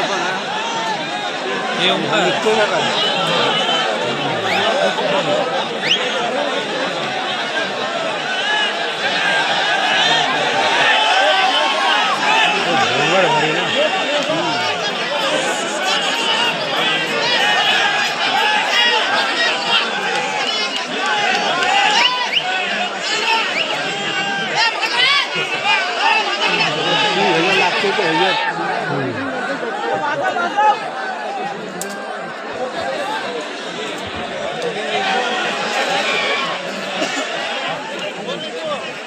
거구나. 내용을 끌어가네. Thank you.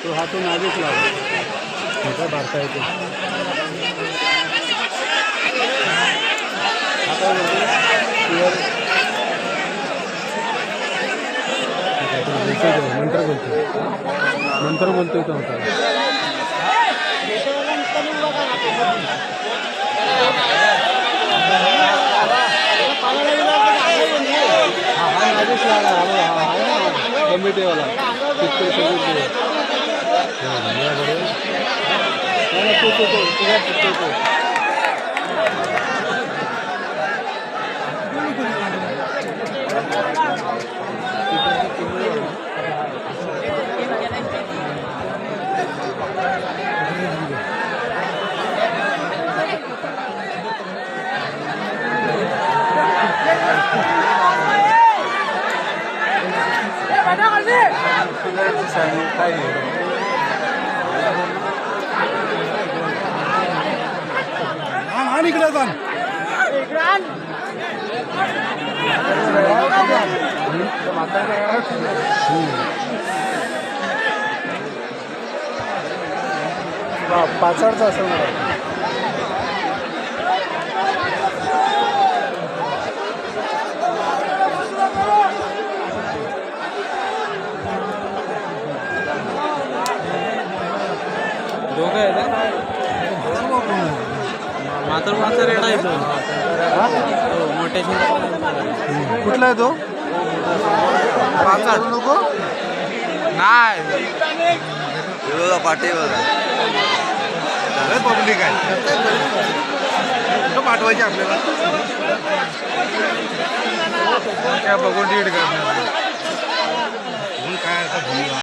तो हातून आधीच लावा. मोठा भरता येतो. नंतर बोलतो. नंतर बोलतोय तो होता हा हा आधीच लावा हा हा आहे ना कमिटीवाला तिथे सगळे Thank you धन्यवाद रे. नाही, नाही, तो तो तो तुझा तो तो काय आण इकडे जाण पाचडचा असं मला दोघं आहेत मात्र मात्र रेडा येतो हो मोठ्या कुठला आहे तो? पाचड नको नाही पाठी बघा. पब्लिक आहे कुठं पाठवायचे आपल्याला? काय बघून दीड करणार. काय आता